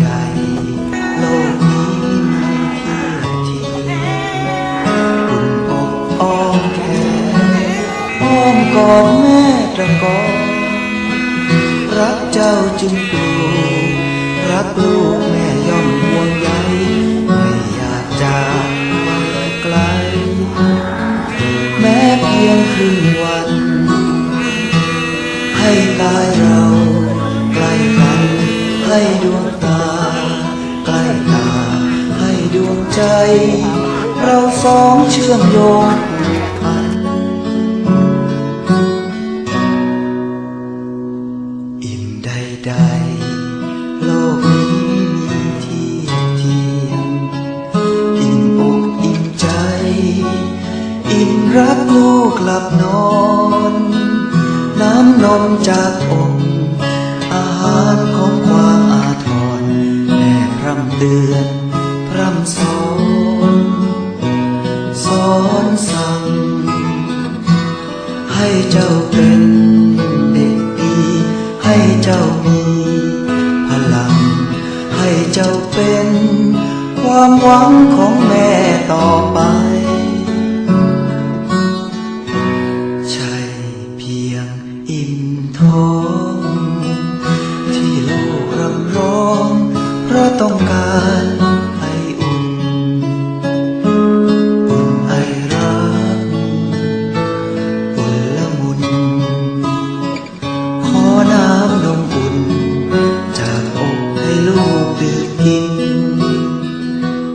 ใดๆโลกนี้มีเพียงทีอุ่นอกอ้อมแขนอ้อมกอดแม่ตะกอนรักเจ้าจึงปลูกรักลูกแม่ย่อมห่วงใยไม่อยากจากไปไกล แม้เพียงครึ่งวัน ให้กายเรา ให้ดวงตา ใกล้ตาให้ดวงใจ เราสองเชื่อมโยงผูกพันอิ่มใดๆโลกนี้มีทียบเทียมอิ่มอกอิ่มใจ อิ่มรักลูกหลับนอน น้ำนมจากอกอ พร่ำเตือนพร่ำสอนสอนสั่ง ให้เจ้าเป็นเด็กดี ให้เจ้ามีพลัง ให้เจ้าเป็นความหวังของแม่ต่อไปใช่เพียงอิ่ม ต้องการไออุ่นอุ่นไอรักอุ่นละมุน ขอน้ำนมอุ่น จากอกให้ลูกดื่มกิน